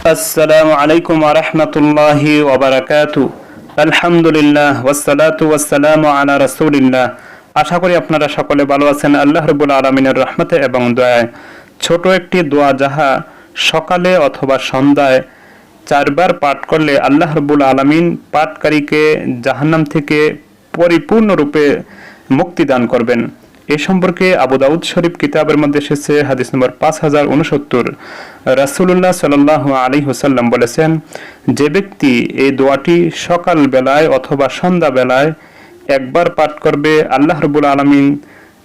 আসসালামু আলাইকুম আরহামতুল্লাহি ওবরাকাতু আলহামদুলিল্লাহ ওয়াসসালাতু ওয়াসসালামু আলা রাসূলিল্লাহ। আশা করি আপনারা সকলে ভালো আছেন। আল্লাহ রাব্বুল আলামিনের রহমতে এবং দয়ায়। ছোট একটি দোয়া যাহা সকালে অথবা সন্ধ্যায় চারবার পাঠ করলে আল্লাহ রব্বুল আলামিন পাঠকারীকে জাহান্নাম থেকে পরিপূর্ণরূপে মুক্তি দান করবেন। এ সম্পর্কে আবু দাউদ শরীফ কিতাবের মধ্যে এসেছে হাদিস নম্বর পাঁচ হাজার উনসত্তর রাসুল্লাহ সাল্লাহ আলী হুসাল্লাম বলেছেন, যে ব্যক্তি এই দোয়াটি সকাল বেলায় অথবা সন্ধ্যা বেলায় একবার পাঠ করবে, আল্লাহ রবুল আলমিন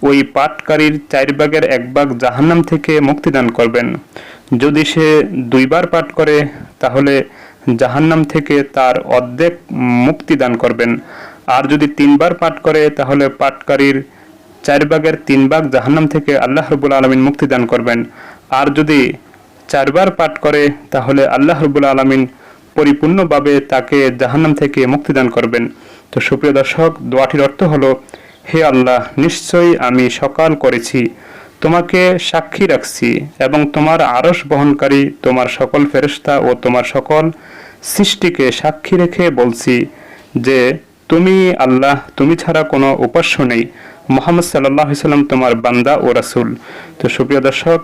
ওই পাঠকারীর চার ভাগের এক ভাগ জাহান্নাম থেকে মুক্তিদান করবেন। যদি সে দুইবার পাঠ করে, তাহলে জাহান্নাম থেকে তার অর্ধেক মুক্তিদান করবেন। আর যদি তিনবার পাঠ করে, তাহলে পাঠকারীর চার ভাগের তিন ভাগ জাহান্নাম থেকে আল্লাহ রবুল আলমিন মুক্তিদান করবেন। আর যদি চারবার পাঠ করে, তাহলে আল্লাহ রবুল আলমিন পরিপূর্ণভাবে তাকে জাহান্নাম থেকে মুক্তিদান করবেন। তো সুপ্রিয় দর্শক, দোয়াটির অর্থ হলো, হে আল্লাহ, নিশ্চয়ই আমি সকাল করেছি, তোমাকে সাক্ষী রাখছি এবং তোমার আরস বহনকারী, তোমার সকল ফেরস্তা ও তোমার সকল সৃষ্টিকে সাক্ষী রেখে বলছি যে, তুমি আল্লাহ, তুমি ছাড়া কোনো উপাস্য নেই। মোহাম্মদ সাল্লাহ সাল্লাম তোমার বান্দা ও রাসুল। তো সুপ্রিয় দর্শক,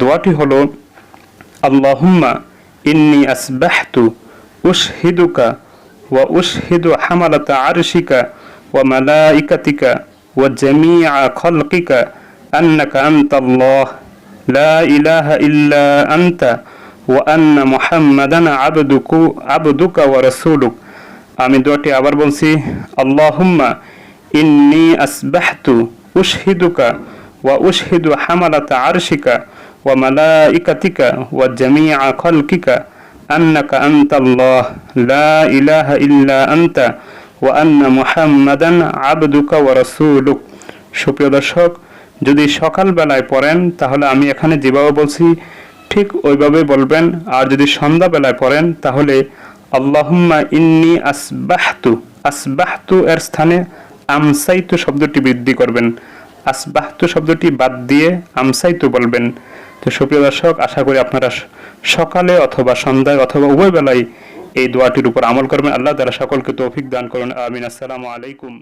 দোয়াটি হলো, আল্লাহুম্মা ইন্নি আসবাহতু উশহিদুকা ওয়া উশহিদু হামালাতা আরশিকা ওয়া মালাইকাতিকা ওয়া জামিআ খলকিকা আন্নাকা আনতাল্লাহ, লা ইলাহা ইল্লা আনতা ওয়া আন্না মুহাম্মাদান আবদুকু, আবদুকা ওয়া রাসূলুক। আমি দোয়াটি আবার বলছি, আল্লাহুম্মা ইন্নি আসবাহতু উশহিদুকা ওয়া উশহিদু হামালাতা আরশিকা ওয়া মালাইকাতিকা ওয়া জামিআ খলকিকা আনতাল্লাহ লা ইলাহা ইল্লা আনতা ওয়া আন্না মুহাম্মাদান আবদুকা ওয়া রাসূলুক। সুপ্রিয় দর্শক, যদি সকালবেলায় পড়েন, তাহলে আমি এখানে যেভাবে বলছি, ঠিক ওইভাবে বলবেন। আর যদি সন্ধ্যাবেলায় পড়েন, তাহলে আল্লাহুম্মা ইন্নি আসবাহতু। আসবাহতু এর স্থানে আমসাইতু শব্দটি বৃদ্ধি করবেন। আসবাহতু শব্দটি বাদ দিয়ে আমসাইতু বলবেন। তো সুপ্রিয় দর্শক, আশা করি আপনারা সকালে অথবা সন্ধ্যায় অথবা উভয় বেলায় এই দোয়াটির উপর আমল করবেন। আল্লাহ তারা সকলকে তৌফিক দান করুন। আমিন। আসসালামু আলাইকুম।